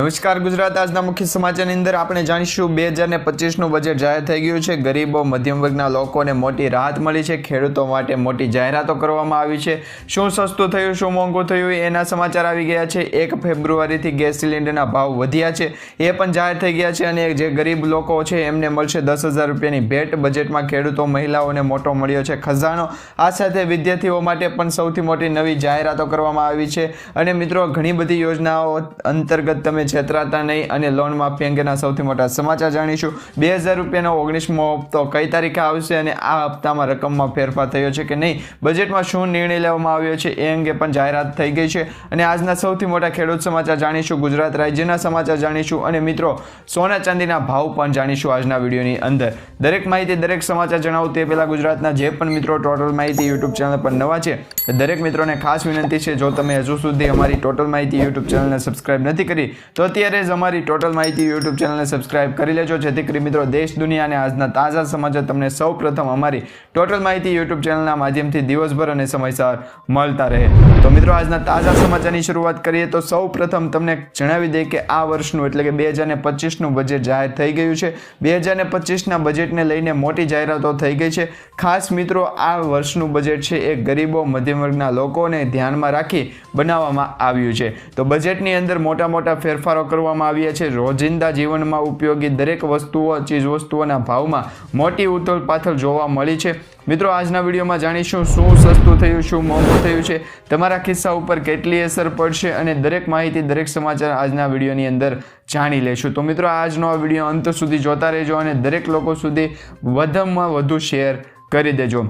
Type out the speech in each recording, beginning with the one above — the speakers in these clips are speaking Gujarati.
નમસ્કાર ગુજરાત, આજના મુખ્ય સમાચારની અંદર આપણે જાણીશું બે હજાર ને પચીસનું બજેટ જાહેર થઈ ગયું છે. ગરીબો, મધ્યમ વર્ગના લોકોને મોટી રાહત મળી છે. ખેડૂતો માટે મોટી જાહેરાતો કરવામાં આવી છે. શું સસ્તું થયું, શું મોંઘું થયું એના સમાચાર આવી ગયા છે. એક ફેબ્રુઆરીથી ગેસ સિલિન્ડરના ભાવ વધ્યા છે. એ પણ જાહેર થઈ ગયા છે અને જે ગરીબ લોકો છે એમને મળશે દસ હજાર રૂપિયાની ભેટ. બજેટમાં ખેડૂતો, મહિલાઓને મોટો મળ્યો છે ખજાનો. આ સાથે વિદ્યાર્થીઓ માટે પણ સૌથી મોટી નવી જાહેરાતો કરવામાં આવી છે. અને મિત્રો, ઘણી બધી યોજનાઓ અંતર્ગત તમે છેતરાતા નહીં અને લોન માફી અંગેના સૌથી મોટા સમાચાર જાણીશું. બે હજાર રૂપિયાનો ઓગણીસમો હપ્તો કઈ તારીખે આવશે અને આ હપ્તામાં રકમમાં ફેરફાર થયો છે કે નહીં? બજેટમાં શું નિર્ણય લેવામાં આવ્યો છે એ અંગે પણ જાહેરાત થઈ ગઈ છે. અને આજના સૌથી મોટા ખેડૂત સમાચાર જાણીશું ગુજરાત રાજ્યના સમાચાર જાણીશું અને મિત્રો, સોના ચાંદીના ભાવ પણ જાણીશું આજના વિડીયોની અંદર. દરેક માહિતી, દરેક સમાચાર જણાવું તે પહેલાં ગુજરાતના જે પણ મિત્રો ટોટલ માહિતી યુટ્યુબ ચેનલ પર નવા છે દરેક મિત્રોને ખાસ વિનંતી છે, જો તમે હજુ સુધી અમારી ટોટલ માહિતી યુટ્યુબ ચેનલને સબસ્ક્રાઇબ નથી કરી તો અત્યારે જ અમારી ટોટલ માહિતી યુટ્યુબ ચેનલને સબસ્ક્રાઇબ કરી લેજો, જેથી કરી મિત્રો દેશ, દુનિયા અને આજના તાજા સમાચાર તમને સૌ અમારી ટોટલ માહિતી યુટ્યુબ ચેનલના માધ્યમથી દિવસભર અને સમયસર મળતા રહે. તો મિત્રો, આજના તાજા સમાચારની શરૂઆત કરીએ તો સૌ તમને જણાવી દઈએ કે આ વર્ષનું એટલે કે બે હજાર ને બજેટ જાહેર થઈ ગયું છે. બે હજાર પચીસના બજેટને લઈને મોટી જાહેરાતો થઈ ગઈ છે. ખાસ મિત્રો, આ વર્ષનું બજેટ છે એ ગરીબો મધ્યમ વર્ગના લોકોને ધ્યાનમાં રાખી બનાવવામાં આવ્યું છે. તો બજેટની અંદર મોટા મોટા ફેરફારો કરવામાં આવ્યા છે. રોજિંદા જીવનમાં ઉપયોગી દરેક વસ્તુઓ, ચીજ વસ્તુઓના ભાવમાં મોટી ઉથલ પાથલ જોવા મળી છે. મિત્રો, આજના વિડીયોમાં જાણીશું શું સસ્તું થયું, શું મોંઘું થયું છે. તમારા ખિસ્સા ઉપર કેટલી અસર પડશે અને દરેક માહિતી દરેક સમાચાર આજના વિડીયોની અંદર જાણી લેશું. તો મિત્રો, આજનો આ વીડિયો અંત સુધી જોતા રહેજો અને દરેક લોકો સુધી વધુમાં વધુ શેર કરી દેજો.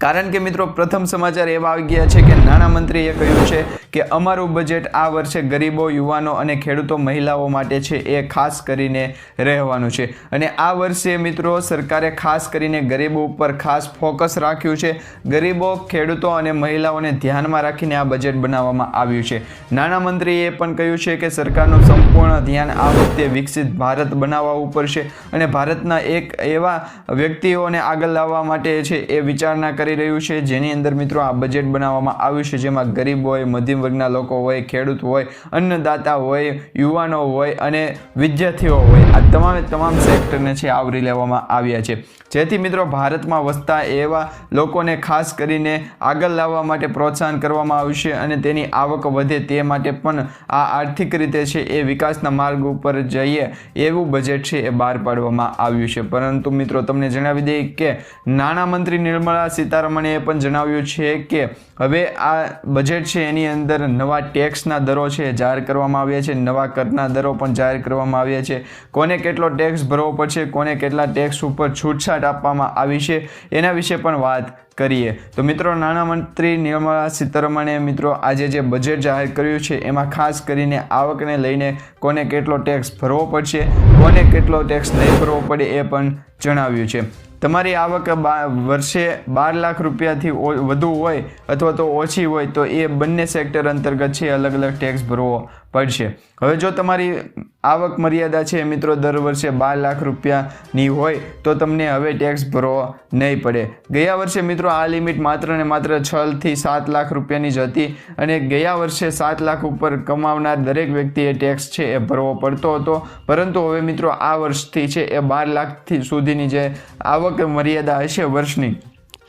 કારણ કે મિત્રો પ્રથમ સમાચાર એવા આવી ગયા છે કે નાણામંત્રીએ કહ્યું છે કે અમારું બજેટ આ વર્ષે ગરીબો, યુવાનો અને ખેડૂતો મહિલાઓ માટે છે એ ખાસ કરીને રહેવાનું છે. અને આ વર્ષે મિત્રો સરકારે ખાસ કરીને ગરીબો ઉપર ખાસ ફોકસ રાખ્યું છે. ગરીબો, ખેડૂતો અને મહિલાઓને ધ્યાનમાં રાખીને આ બજેટ બનાવવામાં આવ્યું છે. નાણામંત્રીએ પણ કહ્યું છે કે સરકારનું સંપૂર્ણ ધ્યાન આ વખતે વિકસિત ભારત બનાવવા ઉપર છે અને ભારતના એક એવા વ્યક્તિઓને આગળ લાવવા માટે છે એ વિચારણા કરી રહ્યું છે. જેની અંદર મિત્રો આ બજેટ બનાવવામાં આવ્યું છે. જેમાં ગરીબ હોય, મધ્યમ વર્ગના લોકો હોય, ખેડૂત હોય, અન્નદાતા હોય, યુવાનો હોય અને વિદ્યાર્થીઓ હોય. આ તમામે તમામ સેક્ટરને છે આવરી લેવામાં આવ્યા છે. જેથી મિત્રો ભારતમાં વસતા એવા લોકોને ખાસ કરીને આગળ લાવવા માટે પ્રોત્સાહન કરવામાં આવશે અને તેની આવક વધે તે માટે પણ આ આર્થિક રીતે છે એ વિકાસના માર્ગ ઉપર જઈએ એવું બજેટ છે એ બહાર પાડવામાં આવ્યું છે. પરંતુ મિત્રો તમને જણાવી દઈએ કે નાણામંત્રી નિર્મલા સીતારમણે એ પણ જણાવ્યું છે કે હવે આ બજેટ છે એની અંદર નવા ટેક્સના દરો છે જાહેર કરવામાં આવ્યા છે, નવા કરના દરો પણ જાહેર કરવામાં આવ્યા છે. કોને કેટલો ટેક્સ ભરવો પડશે, કોને કેટલા ટેક્સ ઉપર છૂટછાટ આપવામાં આવી છે, એના વિશે પણ વાત કરીએ. તો મિત્રો નાણામંત્રી નિર્મલા સીતારમણે મિત્રો આજે જે બજેટ જાહેર કર્યું છે, એમાં ખાસ કરીને આવકને લઈને કોને કેટલો ટેક્સ ભરવો પડશે, કોને કેટલો ટેક્સ નહીં ભરવો પડે એ પણ જણાવ્યું છે. તમારી આવક વર્ષે બાર લાખ રૂપિયાથી વધુ હોય અથવા તો ઓછી હોય તો એ બંને સેક્ટર અંતર્ગત છે અલગ અલગ ટેક્સ ભરવો. પડશે. હવે જો તમારી આવક મર્યાદા છે મિત્રો, દર વર્ષે બાર લાખ રૂપિયાની હોય, તો તમને હવે ટેક્સ ભરવો નહીં પડે. ગયા વર્ષે મિત્રો આ લિમિટ માત્ર ને માત્ર છથી સાત લાખ રૂપિયાની જ હતી અને ગયા વર્ષે સાત લાખ ઉપર કમાવનાર દરેક વ્યક્તિએ ટેક્સ છે એ ભરવો પડતો હતો. પરંતુ હવે મિત્રો આ વર્ષથી છે એ બાર લાખથી સુધીની જે આવક મર્યાદા હશે વર્ષની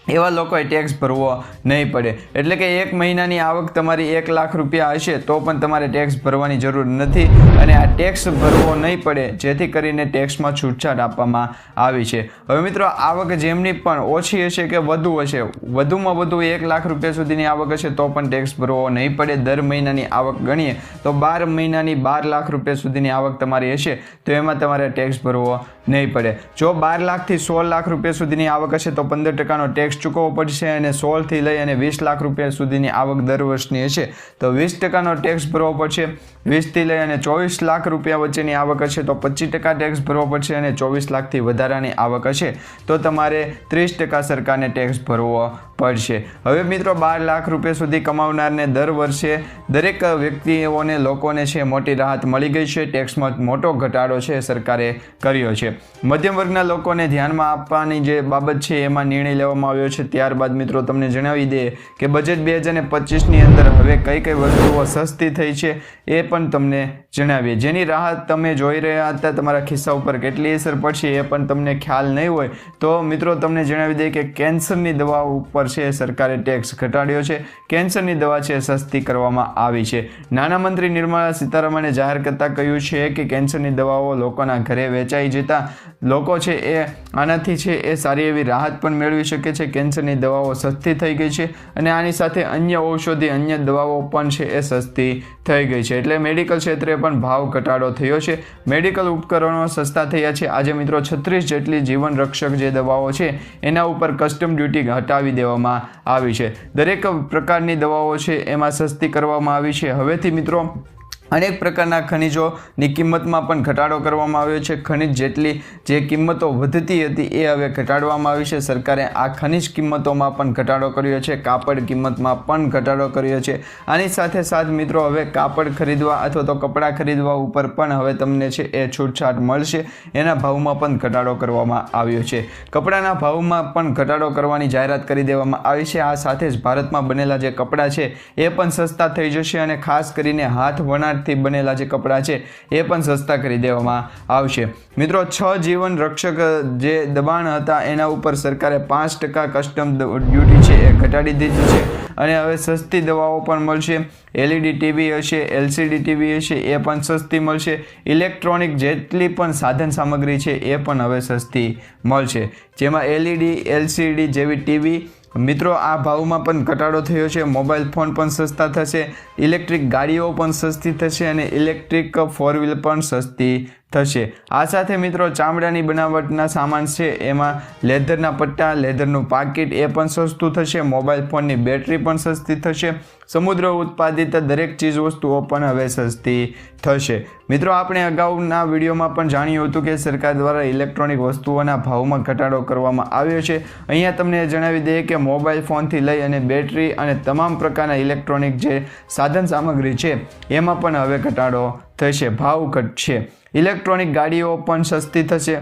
એવા લોકોએ ટેક્સ ભરવો નહીં પડે. એટલે કે એક મહિનાની આવક તમારી એક લાખ રૂપિયા હશે, તો પણ તમારે ટેક્સ ભરવાની જરૂર નથી. અને આ ટેક્સ ભરવો નહીં પડે, જેથી કરીને ટેક્સમાં છૂટછાટ આપવામાં આવી છે. હવે મિત્રો, આવક જેમની પણ ઓછી હશે કે વધુ હશે, વધુમાં વધુ એક લાખ રૂપિયા સુધીની આવક હશે, તો પણ ટેક્સ ભરવો નહીં પડે. દર મહિનાની આવક ગણીએ, તો બાર મહિનાની બાર લાખ રૂપિયા સુધીની આવક તમારી હશે, તો એમાં તમારે ટેક્સ ભરવો નહીં પડે. જો બાર લાખથી સોળ લાખ રૂપિયા સુધીની આવક હશે, તો પંદર ટકાનો ટેક્સ ચૂકવવો પડશે અને સોળથી લઈ અને વીસ લાખ રૂપિયા સુધીની આવક દર વર્ષની હશે. તો વીસ ટકાનો ટેક્સ ભરવો પડશે. વીસથી લઈ અને ચોવીસ લાખ રૂપિયા વચ્ચેની આવક હશે, તો પચીસ ટકા ટેક્સ ભરવો પડશે અને ચોવીસ લાખથી વધારાની આવક હશે. તો તમારે ત્રીસ ટકા સરકારને ટેક્સ ભરવો પડશે. હવે મિત્રો બાર લાખ રૂપિયા સુધી કમાવનારને દર વર્ષે દરેક વ્યક્તિઓને લોકોને છે મોટી રાહત મળી ગઈ છે. ટેક્સમાં મોટો ઘટાડો છે સરકારે કર્યો છે. મધ્યમ વર્ગના લોકોને ધ્યાનમાં આપવાની જે બાબત છે એમાં નિર્ણય લેવામાં આવ્યો છે. ત્યારબાદ મિત્રો તમને જણાવી દઈએ કે બજેટ બે હજાર પચીસની અંદર હવે કઈ કઈ વસ્તુઓ સસ્તી થઈ છે એ પણ તમને જણાવીએ. જેની રાહત તમે જોઈ રહ્યા હતા, તમારા ખિસ્સા ઉપર કેટલી અસર પડશે એ પણ તમને ખ્યાલ નહીં હોય, તો મિત્રો તમને જણાવી દઈએ કે કેન્સરની દવા ઉપર છે, સરકારે ટેક્સ ઘટાડ્યો છે. કેન્સરની દવા છે, સસ્તી કરવામાં આવી છે. નાના મંત્રી નિર્મલા સીતારામણે જાહેર કરતાં કહ્યું છે કે કેન્સરની દવાઓ લોકોના ઘરે વેચાઈ જતા લોકો છે એ આનાથી છે એ સારી એવી રાહત પણ મેળવી શકે છે. કેન્સરની દવાઓ સસ્તી થઈ ગઈ છે અને આની સાથે અન્ય ઔષધિ, અન્ય દવાઓ પણ છે એ સસ્તી થઈ ગઈ છે. એટલે મેડિકલ ક્ષેત્રે પણ ભાવ ઘટાડો થયો છે. મેડિકલ ઉપકરણો સસ્તા થયા છે. આજે મિત્રો છત્રીસ જેટલી જીવન રક્ષક જે દવાઓ છે, એના ઉપર કસ્ટમ ડ્યુટી હટાવી દેવામાં આવી છે. દરેક પ્રકારની દવાઓ છે, એમાં સસ્તી કરવામાં આવી છે. હવેથી મિત્રો અનેક પ્રકારના ખનિજોની કિંમતમાં પણ ઘટાડો કરવામાં આવ્યો છે. ખનિજ જેટલી જે કિંમતો વધતી હતી એ હવે ઘટાડવામાં આવી છે. સરકારે આ ખનિજ કિંમતોમાં પણ ઘટાડો કર્યો છે. કાપડ કિંમતમાં પણ ઘટાડો કર્યો છે. આની સાથે સાથ મિત્રો, હવે કાપડ ખરીદવા અથવા તો કપડાં ખરીદવા ઉપર પણ હવે તમને છે એ છૂટછાટ મળશે. એના ભાવમાં પણ ઘટાડો કરવામાં આવ્યો છે. કપડાના ભાવમાં પણ ઘટાડો કરવાની જાહેરાત કરી દેવામાં આવી છે. આ સાથે જ ભારતમાં બનેલા જે કપડાં છે એ પણ સસ્તા થઈ જશે અને ખાસ કરીને હાથ વણાટ થી બનેલા જે કપડાં છે, એ પણ સસ્તા કરી દેવામાં આવશે. મિત્રો, છ જીવન રક્ષક જે દબાણ હતા, એના ઉપર સરકારે પાંચ ટકા કસ્ટમ ડ્યુટી છે, એ ઘટાડી દીધી છે. અને હવે સસ્તી દવાઓ પણ મળશે. એલઈડી ટીવી હશે એલસીડી ટીવી હશે, એ પણ સસ્તી મળશે. ઇલેક્ટ્રોનિક જેટલી પણ સાધન સામગ્રી છે, એ પણ હવે સસ્તી મળશે. જેમાં એલઈડી એલસીડી જેવી ટીવી મિત્રો, આ ભાવમાં પણ ઘટાડો થયો છે. મોબાઈલ ફોન પણ સસ્તા થશે. ઇલેક્ટ્રિક ગાડીઓ પણ સસ્તી થશે અને ઇલેક્ટ્રિક ફોર વ્હીલ પણ સસ્તી થશે. આ સાથે મિત્રો ચામડાની બનાવટના સામાન છે, એમાં લેધરના પટ્ટા, લેધરનું પાકીટ એ પણ સસ્તું થશે, મોબાઈલ ફોનની બેટરી પણ સસ્તી થશે, સમુદ્ર ઉત્પાદિત દરેક ચીજ વસ્તુઓ પણ હવે સસ્તી થશે. મિત્રો, આપણે અગાઉના વિડીયોમાં પણ જાણ્યું હતું કે સરકાર દ્વારા ઇલેક્ટ્રોનિક વસ્તુઓના ભાવમાં ઘટાડો કરવામાં આવ્યો છે. અહીંયા તમને જણાવી દઈએ કે મોબાઈલ ફોનથી લઈ અને બેટરી અને તમામ પ્રકારના ઇલેક્ટ્રોનિક જે સાધન સામગ્રી છે, એમાં પણ હવે ઘટાડો થશે ભાવ ઘટશે ઇલેક્ટ્રોનિક ગાડીઓ પણ સસ્તી થશે.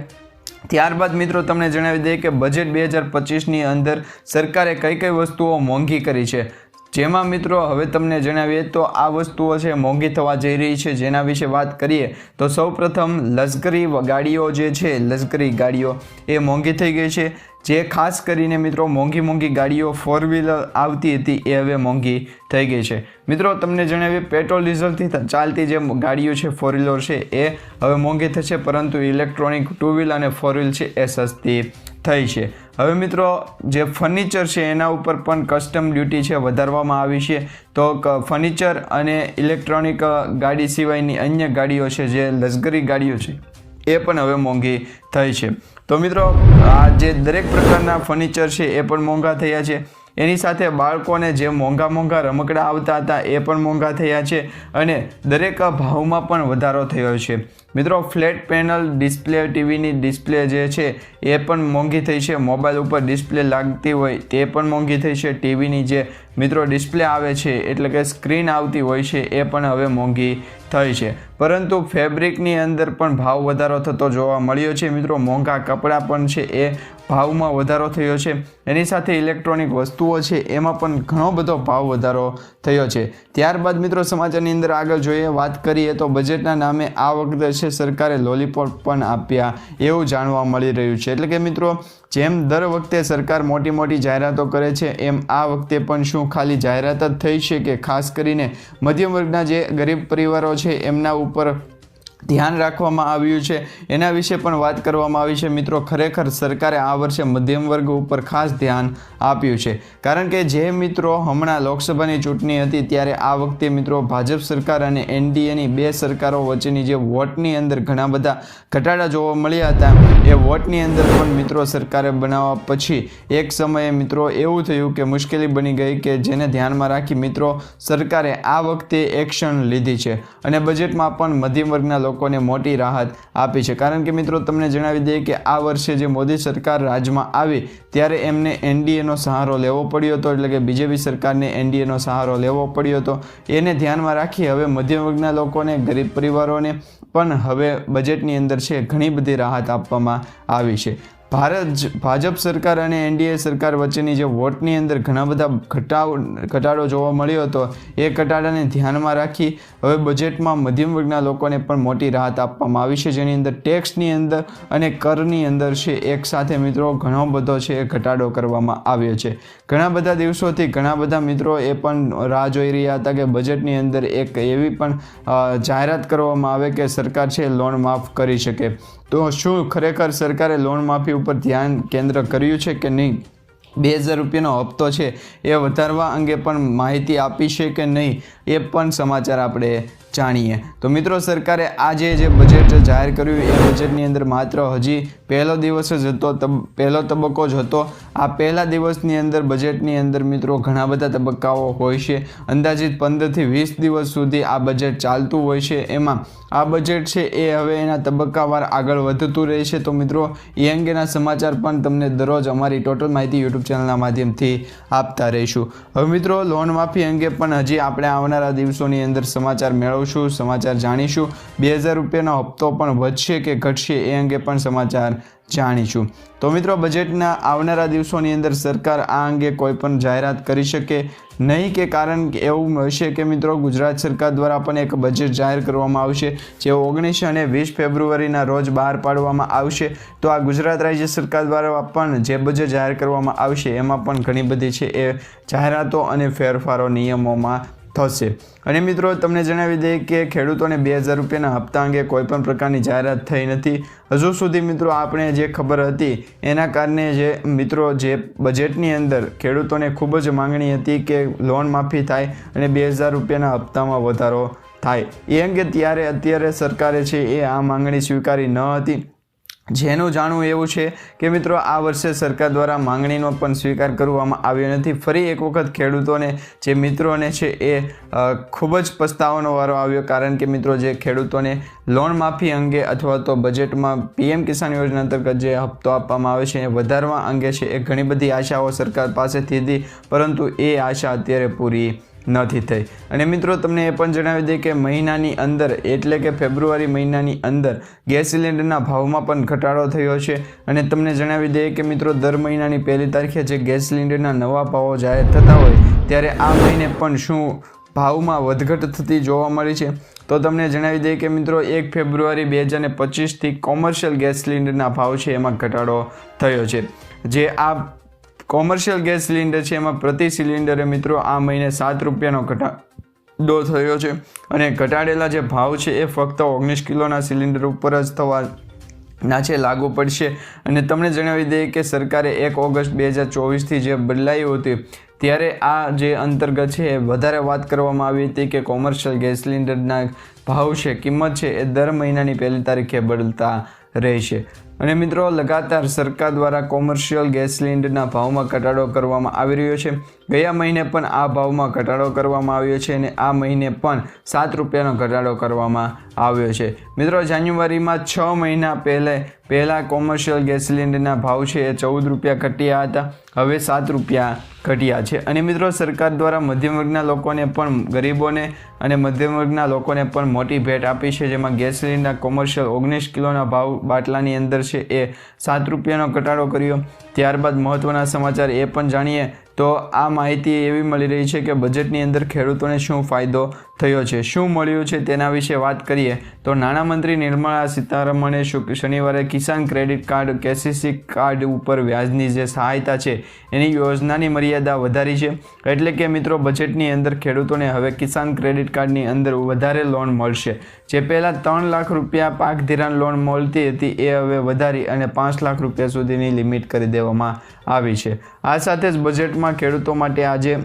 ત્યારબાદ મિત્રો તમને જણાવી દઈએ કે બજેટ બે હજાર પચીસની અંદર સરકારે કઈ કઈ વસ્તુઓ મોંઘી કરી છે. જેમાં મિત્રો હવે તમને જણાવીએ તો આ વસ્તુઓ છે મોંઘી થવા જઈ રહી છે. જેના વિશે વાત કરીએ તો સૌપ્રથમ લશ્કરી ગાડીઓ જે છે, લશ્કરી ગાડીઓ એ મોંઘી થઈ ગઈ છે. જે ખાસ કરીને મિત્રો મોંઘી મોંઘી ગાડીઓ ફોર વ્હીલર આવતી હતી એ હવે મોંઘી થઈ ગઈ છે. મિત્રો તમને જણાવીએ પેટ્રોલ ડીઝલથી ચાલતી જે ગાડીઓ છે ફોર વ્હીલર છે, એ હવે મોંઘી થશે, પરંતુ ઇલેક્ટ્રોનિક ટુ વ્હીલ અને ફોર વ્હીલ છે એ સસ્તી થઈ છે. હવે મિત્રો, જે ફર્નિચર છે એના ઉપર પણ કસ્ટમ ડ્યુટી છે વધારવામાં આવી છે. તો ફર્નિચર અને ઇલેક્ટ્રોનિક ગાડી સિવાયની અન્ય ગાડીઓ છે, જે લશ્કરી ગાડીઓ છે, એ પણ હવે મોંઘી થઈ છે. તો મિત્રો, આ જે દરેક પ્રકારના ફર્નિચર છે એ પણ મોંઘા થયા છે. એની સાથે બાળકોને જે મોંઘા મોંઘા રમકડા આવતા હતા એ પણ મોંઘા થયા છે અને દરેક ભાવમાં પણ વધારો થયો છે. મિત્રો, ફ્લેટ પેનલ ડિસ્પ્લે ટીવીની ડિસ્પ્લે જે છે, એ પણ મોંઘી થઈ છે. મોબાઈલ ઉપર ડિસ્પ્લે લાગતી હોય તે પણ મોંઘી થઈ છે. ટીવીની જે મિત્રો ડિસ્પ્લે આવે છે, એટલે કે સ્ક્રીન આવતી હોય છે, એ પણ હવે મોંઘી થઈ છે. પરંતુ ફેબ્રિકની અંદર પણ ભાવ વધારો થતો જોવા મળ્યો છે. મિત્રો, મોંઘા કપડાં પણ છે, એ ભાવમાં વધારો થયો છે. એની સાથે ઇલેક્ટ્રોનિક વસ્તુઓ છે, એમાં પણ ઘણો બધો ભાવ વધારો થયો છે. ત્યારબાદ મિત્રો, સમાચારની અંદર આગળ જોઈએ. વાત કરીએ તો બજેટના નામે આ વખતે છે સરકારે લોલીપોપ પણ આપ્યા એવું જાણવા મળી રહ્યું છે. એટલે કે મિત્રો, જેમ દર વખતે સરકાર મોટી મોટી જાહેરાતો કરે છે, એમ આ વખતે પણ શું ખાલી જાહેરાત જ થઈ છે કે ખાસ કરીને મધ્યમ વર્ગના જે ગરીબ પરિવારો છે, એમના ઉપર ધ્યાન રાખવામાં આવ્યું છે. એના વિશે પણ વાત કરવામાં આવી છે. મિત્રો, ખરેખર સરકારે આ વર્ષે મધ્યમ વર્ગ ઉપર ખાસ ધ્યાન આપ્યું છે. કારણ કે જે મિત્રો હમણાં લોકસભાની ચૂંટણી હતી, ત્યારે આ વખતે મિત્રો ભાજપ સરકાર અને એનડીએની બે સરકારો વચ્ચેની જે વોટની અંદર ઘણા બધા ઘટાડા જોવા મળ્યા હતા, એ વોટની અંદર પણ મિત્રો સરકારે બનાવવા પછી એક સમયે મિત્રો એવું થયું કે મુશ્કેલી બની ગઈ કે જેને ધ્યાનમાં રાખી મિત્રો સરકારે આ વખતે એક્શન લીધી છે. અને બજેટમાં પણ મધ્યમ વર્ગના લોકો લોકોને મોટી રાહત આપી છે. કારણ કે મિત્રો, તમને જણાવી દઈએ કે આ વર્ષે જે મોદી સરકાર રાજમાં આવી, ત્યારે એમને એનડીએનો સહારો લેવો પડ્યો હતો, એટલે કે બીજેપી સરકારને એનડીએનો સહારો લેવો પડ્યો હતો. એને ધ્યાનમાં રાખી હવે મધ્યમ વર્ગના લોકોને, ગરીબ પરિવારોને પણ હવે બજેટની અંદર છે ઘણી બધી રાહત આપવામાં આવી છે. ભારત ભાજપ સરકાર અને એનડીએ સરકાર વચ્ચેની જે વોટની અંદર ઘણા બધા ઘટાવ, ઘટાડો જોવા મળ્યો હતો, એ ઘટાડાને ધ્યાનમાં રાખી હવે બજેટમાં મધ્યમ વર્ગના લોકોને પણ મોટી રાહત આપવામાં આવી છે. જેની અંદર ટેક્સની અંદર અને કરની અંદર છે, એક સાથે મિત્રો ઘણો બધો છે એ ઘટાડો કરવામાં આવ્યો છે. ઘણા બધા દિવસોથી ઘણા બધા મિત્રો એ પણ રાહ જોઈ રહ્યા હતા કે બજેટની અંદર એક એવી પણ જાહેરાત કરવામાં આવે કે સરકાર છે લોન માફ કરી શકે. તો શું ખરેખર સરકારે લોન માફી ઉપર ધ્યાન કેન્દ્ર કર્યું છે કે નહીં? બે હજાર રૂપિયાનો હપ્તો છે, એ વધારવા અંગે પણ માહિતી આપી છે કે નહીં? એ પણ સમાચાર આપણે જાણીએ. તો મિત્રો, સરકારે આજે જે બજેટ જાહેર કર્યું, એ બજેટની અંદર માત્ર હજી પહેલો દિવસ જ હતો પહેલો તબક્કો જ હતો. આ પહેલા દિવસની અંદર બજેટની અંદર મિત્રો, ઘણા બધા તબક્કાઓ હોય છે. અંદાજિત પંદરથી વીસ દિવસ સુધી આ બજેટ ચાલતું હોય છે. એમાં આ બજેટ છે એ હવે એના તબક્કાવાર આગળ વધતું રહે છે. તો મિત્રો, એ અંગેના સમાચાર પણ તમને દરરોજ અમારી ટોટલ માહિતી યુટ્યુબ ચેનલના માધ્યમથી આપતા રહીશું. હવે મિત્રો લોન માફી અંગે પણ હજી આપણે આવનારા દિવસોની અંદર સમાચાર મેળવશું, સમાચાર જાણીશું. બે હજાર રૂપિયાનો હપ્તો પણ વધશે કે ઘટશે એ અંગે પણ સમાચાર જાણીશું. તો મિત્રો, બજેટના આવનારા દિવસોની અંદર સરકાર આ અંગે કોઈ પણ જાહેરાત કરી શકે નહીં કે કારણ એવું હશે કે મિત્રો, ગુજરાત સરકાર દ્વારા પણ એક બજેટ જાહેર કરવામાં આવશે, જે ઓગણીસ અને વીસ ફેબ્રુઆરીના રોજ બહાર પાડવામાં આવશે. તો આ ગુજરાત રાજ્ય સરકાર દ્વારા પણ જે બજેટ જાહેર કરવામાં આવશે, એમાં પણ ઘણી બધી છે એ જાહેરાતો અને ફેરફારો નિયમોમાં થશે. અને મિત્રો, તમને જણાવી દઈએ કે ખેડૂતોને બે હજાર રૂપિયાના હપ્તા અંગે કોઈ પણ પ્રકારની જાહેરાત થઈ નથી. હજુ સુધી મિત્રો, આપણે જે ખબર હતી, એના કારણે જે મિત્રો, જે બજેટની અંદર ખેડૂતોને ખૂબ જ માંગણી હતી કે લોન માફી થાય અને બે હજાર રૂપિયાના હપ્તામાં વધારો થાય. એ અંગે ત્યારે, અત્યારે સરકારે છે એ આ માંગણી સ્વીકારી ન હતી. જેનું જાણવું એવું છે કે મિત્રો, આ વર્ષે સરકાર દ્વારા માંગણીનો પણ સ્વીકાર કરવામાં આવ્યો નથી. ફરી એક વખત ખેડૂતોને, જે મિત્રોને છે એ ખૂબ જ પસ્તાવાનો વારો આવ્યો. કારણ કે મિત્રો, જે ખેડૂતોને લોન માફી અંગે અથવા તો બજેટમાં પીએમ કિસાન યોજના અંતર્ગત જે હપ્તો આપવામાં આવે છે એ વધારવા અંગે છે એ ઘણી બધી આશાઓ સરકાર પાસેથી હતી. પરંતુ એ આશા અત્યારે પૂરી નથી થઈ. અને મિત્રો, તમને એ પણ જણાવી દઈએ કે મહિનાની અંદર, એટલે કે ફેબ્રુઆરી મહિનાની અંદર, ગેસ સિલિન્ડરના ભાવમાં પણ ઘટાડો થયો છે. અને તમને જણાવી દઈએ કે મિત્રો, દર મહિનાની પહેલી તારીખે જે ગેસ સિલિન્ડરના નવા ભાવો જાહેર થતા હોય, ત્યારે આ મહિને પણ શું ભાવમાં વધઘટ થતી જોવા મળી છે? તો તમને જણાવી દઈએ કે મિત્રો, એક ફેબ્રુઆરી બે હજાર પચીસથી કોમર્શિયલ ગેસ સિલિન્ડરના ભાવ છે, એમાં ઘટાડો થયો છે. જે આ કોમર્શિયલ ગેસ સિલિન્ડર છે, એમાં પ્રતિ સિલિન્ડરે મિત્રો આ મહિને સાત રૂપિયાનો ઘટાડો થયો છે. અને ઘટાડેલા જે ભાવ છે, એ ફક્ત ઓગણીસ કિલોના સિલિન્ડર ઉપર જ થવા ના છે, લાગુ પડશે. અને તમને જણાવી દઈએ કે સરકારે એક ઓગસ્ટ બે હજાર ચોવીસથી જે બદલાયું હતી, ત્યારે આ જે અંતર્ગત છે, એ વધારે વાત કરવામાં આવી હતી કે કોમર્શિયલ ગેસ સિલિન્ડરના ભાવ છે, કિંમત છે, એ દર મહિનાની પહેલી તારીખે બદલતા રહેશે. અને મિત્રો લગાતાર સરકાર દ્વારા કોમર્શિયલ ગેસ સિલિન્ડરના ભાવમાં ઘટાડો કરવામાં આવી રહ્યો છે. ગયા મહિને પણ આ ભાવમાં ઘટાડો કરવામાં આવ્યો છે અને આ મહિને પણ સાત રૂપિયાનો ઘટાડો કરવામાં આવ્યો છે. મિત્રો, જાન્યુઆરીમાં છ મહિના પહેલે પહેલાં કોમર્શિયલ ગેસ સિલિન્ડરના ભાવ છે એ ચૌદ રૂપિયા ઘટ્યા હતા. હવે સાત રૂપિયા ઘટ્યા છે. અને મિત્રો, સરકાર દ્વારા મધ્યમ વર્ગના લોકોને પણ ગરીબોને અને મધ્યમ વર્ગના લોકોને પણ મોટી ભેટ આપી છે, જેમાં ગેસ સિલિન્ડર કોમર્શિયલ ઓગણીસ કિલોના ભાવ બાટલાની અંદર છે એ સાત રૂપિયાનો ઘટાડો કર્યો. ત્યારબાદ મહત્ત્વના સમાચાર એ પણ જાણીએ તો આ માહિતી એવી મળી રહી છે કે બજેટની અંદર ખેડૂતોને શું ફાયદો થયો છે. શું મળ્યું છે તેના વિશે વાત કરીએ તો નાણામંત્રી નિર્મલા સીતારમણે શનિવારે Kisan credit card, KCC card ઉપર વ્યાજની જે સહાયતા છે એની યોજનાની મર્યાદા વધારી છે. એટલે કે મિત્રો, બજેટની અંદર ખેડૂતોને હવે કિસાન ક્રેડિટ કાર્ડની અંદર વધારે લોન મળશે. જે પહેલાં ત્રણ લાખ રૂપિયા પાક ધિરાણ લોન મળતી હતી, એ હવે વધારી અને પાંચ લાખ રૂપિયા સુધીની લિમિટ કરી દેવામાં આવી છે. આ સાથે જ બજેટમાં ખેડૂતો માટે આજે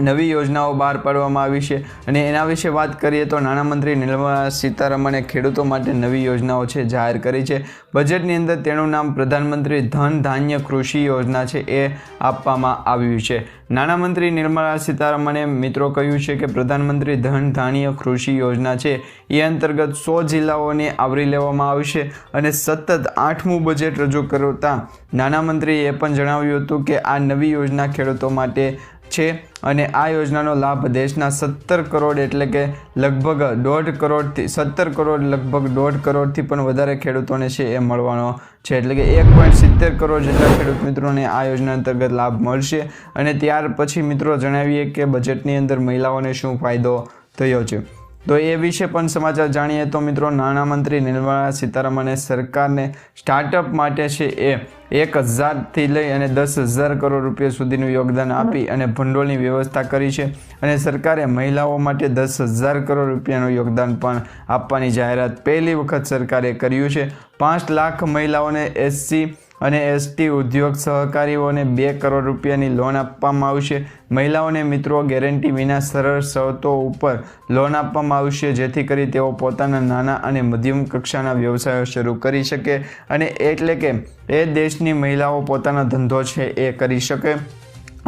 નવી યોજનાઓ બહાર પાડવામાં આવી છે. અને એના વિશે વાત કરીએ તો નાણામંત્રી નિર્મલા સીતારમણે ખેડૂતો માટે નવી યોજનાઓ છે જાહેર કરી છે. બજેટની અંદર તેનું નામ પ્રધાનમંત્રી ધન ધાન્ય કૃષિ યોજના છે એ આપવામાં આવ્યું છે. નાણામંત્રી નિર્મલા સીતારમણે મિત્રો કહ્યું છે કે પ્રધાનમંત્રી ધન ધાન્ય કૃષિ યોજના છે એ અંતર્ગત સો જિલ્લાઓને આવરી લેવામાં આવશે અને સતત આઠમું બજેટ રજૂ કરતા નાણામંત્રીએ એ પણ જણાવ્યું હતું કે આ નવી યોજના ખેડૂતો માટે છે. અને આ યોજનાનો લાભ દેશના સત્તર કરોડ એટલે કે લગભગ દોઢ કરોડથી, સત્તર કરોડ લગભગ દોઢ કરોડથી પણ વધારે ખેડૂતોને છે એ મળવાનો છે. એટલે કે એક પોઈન્ટ સિત્તેર કરોડ જેટલા ખેડૂત મિત્રોને આ યોજના અંતર્ગત લાભ મળશે. અને ત્યાર પછી મિત્રો જણાવીએ કે બજેટની અંદર મહિલાઓને શું ફાયદો થયો છે. તો એ વિશે પણ સમાચાર જાણીએ તો મિત્રો, નાણામંત્રી નિર્મલા સીતારામને સરકારને સ્ટાર્ટઅપ માટે છે એ એક હજારથી લઈ અને દસ હજાર કરોડ રૂપિયા સુધીનું યોગદાન આપી અને ભંડોળની વ્યવસ્થા કરી છે અને સરકારે મહિલાઓ માટે દસ હજાર કરોડ રૂપિયાનું યોગદાન પણ આપવાની જાહેરાત પહેલી વખત સરકારે કર્યું છે. પાંચ લાખ મહિલાઓને એસસી અને એસટી ઉદ્યોગ સહકારીઓને બે કરોડ રૂપિયાની લોન આપવામાં આવશે. મહિલાઓને મિત્રો ગેરંટી વિના સરળ શરતો ઉપર લોન આપવામાં આવશે, જેથી કરી તેઓ પોતાના નાના અને મધ્યમ કક્ષાના વ્યવસાયો શરૂ કરી શકે. અને એટલે કે એ દેશની મહિલાઓ પોતાનો ધંધો છે એ કરી શકે.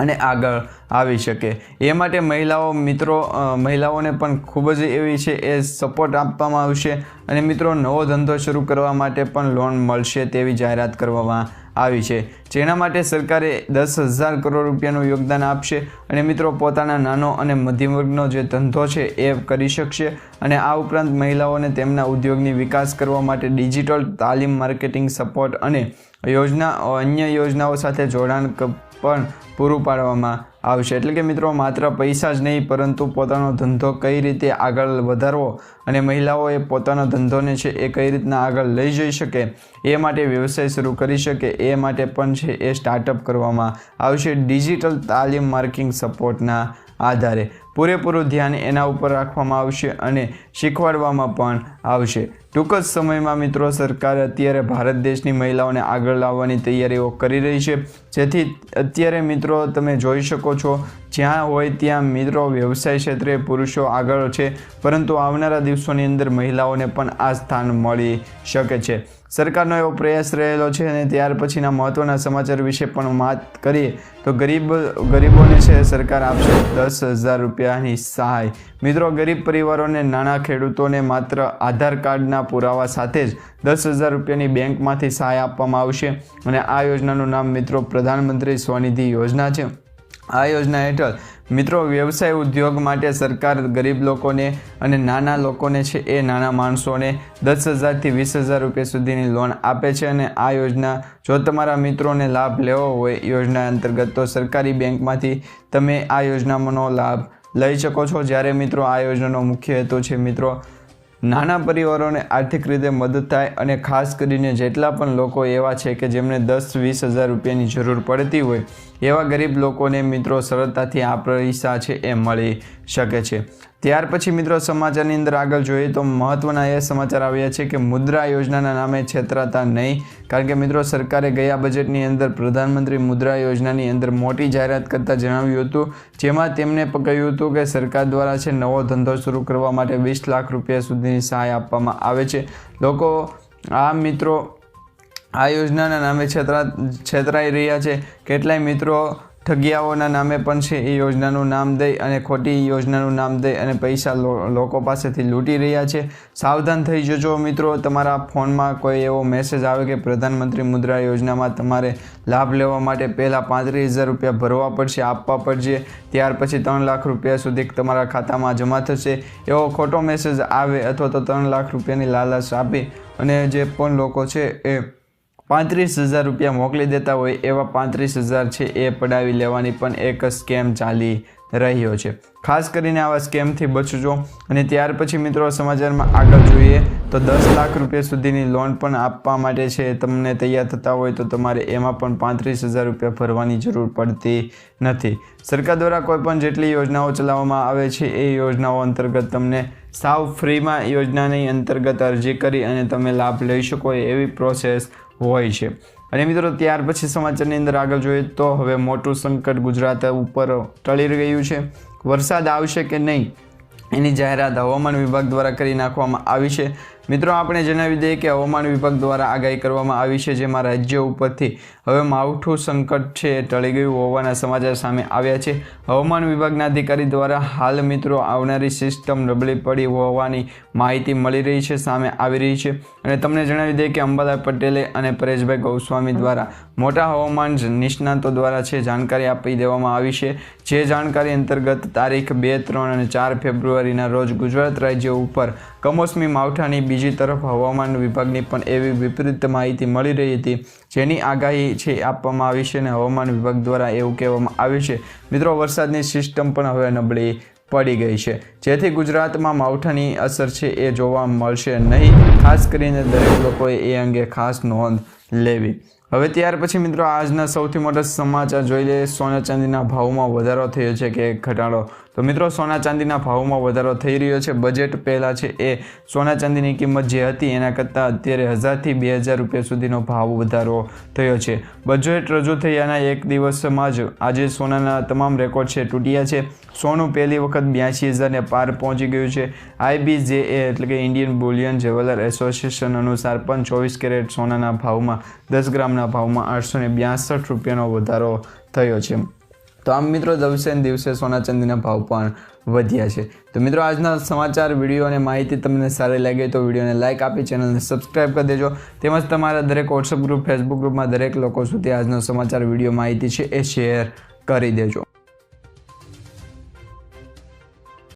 અને આગળ આવી શકે. એ માટે મહિલાઓ, મિત્રો મહિલાઓને પણ ખૂબ જ એવી છે એ સપોર્ટ આપવામાં આવશે અને મિત્રો, નવો ધંધો શરૂ કરવા માટે પણ લોન મળશે તેવી જાહેરાત કરવામાં આવી છે. જેના માટે સરકારે દસ હજાર કરોડ રૂપિયાનું યોગદાન આપશે અને મિત્રો, પોતાના નાનો અને મધ્યમ વર્ગનો જે ધંધો છે એ કરી શકશે અને આ ઉપરાંત મહિલાઓને તેમના ઉદ્યોગની વિકાસ કરવા માટે ડિજિટલ તાલીમ માર્કેટિંગ સપોર્ટ અને યોજના, અન્ય યોજનાઓ સાથે જોડાણ પણ પૂરું પાડવામાં આવશે. એટલે કે મિત્રો, માત્ર પૈસા જ નહીં, પરંતુ પોતાનો ધંધો કઈ રીતે આગળ વધારવો અને મહિલાઓએ પોતાનો ધંધોને છે એ કઈ રીતના આગળ લઈ જઈ શકે, એ માટે વ્યવસાય શરૂ કરી શકે, એ માટે પણ છે એ સ્ટાર્ટઅપ કરવામાં આવશે. ડિજિટલ તાલીમ માર્કિંગ સપોર્ટના આધારે. પૂરેપૂરું ધ્યાન એના ઉપર રાખવામાં આવશે અને શીખવાડવામાં પણ આવશે. ટૂંક જ સમયમાં મિત્રો, સરકાર અત્યારે ભારત દેશની મહિલાઓને આગળ લાવવાની તૈયારીઓ કરી રહી છે. જેથી અત્યારે મિત્રો તમે જોઈ શકો છો, જ્યાં હોય ત્યાં મિત્રો વ્યવસાય ક્ષેત્રે પુરુષો આગળ છે, પરંતુ આવનારા દિવસોની અંદર મહિલાઓને પણ આ સ્થાન મળી શકે છે. સરકારનો એવો પ્રયાસ રહેલો છે અને ત્યાર પછીના મહત્ત્વના સમાચાર વિશે પણ વાત કરીએ, તો ગરીબ, ગરીબોને છે સરકાર આપશે દસ હજાર રૂપિયાની સહાય. મિત્રો, ગરીબ પરિવારોને નાના ખેડૂતોને માત્ર આધાર કાર્ડના પુરાવા સાથે જ દસ હજાર રૂપિયાની બેંકમાંથી સહાય આપવામાં આવશે. અને આ યોજનાનું નામ મિત્રો પ્રધાનમંત્રી સ્વનિધિ યોજના છે. આ યોજના હેઠળ મિત્રો વ્યવસાય ઉદ્યોગ માટે સરકાર ગરીબ લોકોને અને નાના લોકોને છે એ નાના માણસોને દસ હજારથી વીસ હજાર રૂપિયા સુધીની લોન આપે છે અને આ યોજના જો તમારા મિત્રોને લાભ લેવો હોય યોજના અંતર્ગત તો સરકારી બેંકમાંથી તમે આ યોજનાનો લાભ લઈ શકો છો. જ્યારે મિત્રો આ યોજનાનો મુખ્ય હેતુ છે મિત્રો નાના પરિવારોને આર્થિક રીતે મદદ થાય અને ખાસ કરીને જેટલા પણ લોકો એવા છે કે જેમને દસ, વીસ હજાર રૂપિયાની જરૂર પડતી હોય, એવા ગરીબ લોકોને મિત્રો સરળતાથી આ પૈસા છે એ મળી શકે છે. ત્યાર પછી મિત્રો સમાચારની અંદર આગળ જોઈએ તો મહત્ત્વના એ સમાચાર આવ્યા છે કે મુદ્રા યોજનાના નામે છેતરાતા નહીં. કારણ કે મિત્રો સરકારે ગયા બજેટની અંદર પ્રધાનમંત્રી મુદ્રા યોજનાની અંદર મોટી જાહેરાત કરતાં જણાવ્યું હતું. જેમાં તેમણે કહ્યું હતું કે સરકાર દ્વારા છે નવો ધંધો શરૂ કરવા માટે વીસ લાખ રૂપિયા સુધીની સહાય આપવામાં આવે છે. લોકો આ મિત્રો આ યોજનાના નામે છેતરા, છેતરાઈ રહ્યા છે. કેટલાય મિત્રો ઠગિયાઓના નામે પણ છે એ યોજનાનું નામ દઈ અને ખોટી યોજનાનું નામ દઈ અને પૈસા લોકો પાસેથી લૂંટી રહ્યા છે. સાવધાન થઈ જજો મિત્રો. તમારા ફોનમાં કોઈ એવો મેસેજ આવે કે પ્રધાનમંત્રી મુદ્રા યોજનામાં તમારે લાભ લેવા માટે પહેલાં પાંત્રીસ હજાર રૂપિયા ભરવા પડશે, આપવા પડશે, ત્યાર પછી ત્રણ લાખ રૂપિયા સુધી તમારા ખાતામાં જમા થશે. એવો ખોટો મેસેજ આવે અથવા તો ત્રણ લાખ રૂપિયાની લાલચ આપી અને જે પણ લોકો છે એ પાંત્રીસ હજાર રૂપિયા મોકલી દેતા હોય એવા પાંત્રીસ હજાર છે એ પડાવી લેવાની પણ એક સ્કેમ ચાલી રહ્યો છે. ખાસ કરીને આવા સ્કેમથી બચજો. અને ત્યાર પછી મિત્રો સમાચારમાં આગળ જોઈએ તો દસ લાખ રૂપિયા સુધીની લોન પણ આપવા માટે છે. તમને તૈયાર થતા હોય તો તમારે એમાં પણ પાંત્રીસ હજાર રૂપિયા ભરવાની જરૂર પડતી નથી. સરકાર દ્વારા કોઈ પણ જેટલી યોજનાઓ ચલાવવામાં આવે છે એ યોજનાઓ અંતર્ગત તમને સાવ ફ્રીમાં યોજનાની અંતર્ગત અરજી કરી અને તમે લાભ લઈ શકો એવી પ્રોસેસ હોય છે. અને મિત્રો, ત્યાર પછી સમાચારની અંદર આગળ જોઈએ તો હવે મોટું સંકટ ગુજરાત ઉપર ટળી ગયું છે. વરસાદ આવશે કે નહીં, એની જાહેરાત હવામાન વિભાગ દ્વારા કરી નાખવામાં આવી છે. મિત્રો, આપણે જણાવી દઈએ કે હવામાન વિભાગ દ્વારા આગાહી કરવામાં આવી છે, જેમાં રાજ્ય ઉપરથી હવે માવઠું સંકટ છે, ટળી ગયું હોવાના સમાચાર સામે આવ્યા છે. હવામાન વિભાગના અધિકારી દ્વારા હાલ મિત્રો આવનારી સિસ્ટમ નબળી પડી હોવાની માહિતી મળી રહી છે, સામે આવી રહી છે. અને તમને જણાવી દઈએ કે અંબાલાલ પટેલે અને પરેશભાઈ ગૌસ્વામી દ્વારા મોટા હવામાન નિષ્ણાતો દ્વારા છે, જાણકારી આપી દેવામાં આવી છે. જે જાણકારી અંતર્ગત તારીખ બે, ત્રણ અને ચાર ફેબ્રુઆરીના રોજ ગુજરાત રાજ્ય ઉપર કમોસમી માવઠાની બીજી તરફ હવામાન વિભાગની પણ એવી વિપરીત માહિતી મળી રહી હતી. જેની આગાહી છે આપવામાં આવી છે અને હવામાન વિભાગ દ્વારા એવું કહેવામાં આવ્યું છે. મિત્રો, વરસાદની સિસ્ટમ પણ હવે નબળી પડી ગઈ છે. જેથી ગુજરાતમાં માવઠાની અસર છે એ જોવા મળશે નહીં. ખાસ કરીને દરેક લોકોએ એ અંગે ખાસ નોંધ લેવી. હવે ત્યાર પછી મિત્રો, આજના સૌથી મોટા સમાચાર જોઈ લઈએ. સોના ચાંદીના ભાવમાં વધારો થયો છે કે ઘટાડો તો મિત્રો સોના ચાંદીના ભાવમાં વધારો થઈ રહ્યો છે. બજેટ પહેલાં છે એ સોના ચાંદીની કિંમત જે હતી, એના કરતાં અત્યારે હજારથી બે હજાર રૂપિયા સુધીનો ભાવ વધારો થયો છે. બજેટ રજૂ થયાના એક દિવસમાં જ આજે સોનાના તમામ રેકોર્ડ છે, તૂટ્યા છે. સોનું પહેલી વખત બ્યાસી હજારને પાર પહોંચી ગયું છે. આઈબીજેએ એટલે કે ઇન્ડિયન બુલિયન જ્વેલર એસોસિએશન અનુસાર પણ ચોવીસ કેરેટ સોનાના ભાવમાં, દસ ગ્રામના ભાવમાં આઠસો ને બ્યાસઠ રૂપિયાનો વધારો થયો છે. તો આમ મિત્રો દિવસે દિવસે સોના ચાંદીના ભાવ પણ વધ્યા છે. તો મિત્રો આજના સમાચાર, વીડિયો અને માહિતી તમને સારી લાગે તો વિડીયોને લાઇક આપી, ચેનલને સબસ્ક્રાઇબ કરી દેજો. તેમજ તમારા દરેક વોટ્સઅપ ગ્રુપ ફેસબુક ગ્રુપમાં દરેક લોકો સુધી આજનો સમાચાર, વીડિયો, માહિતી છે એ શેર કરી દેજો.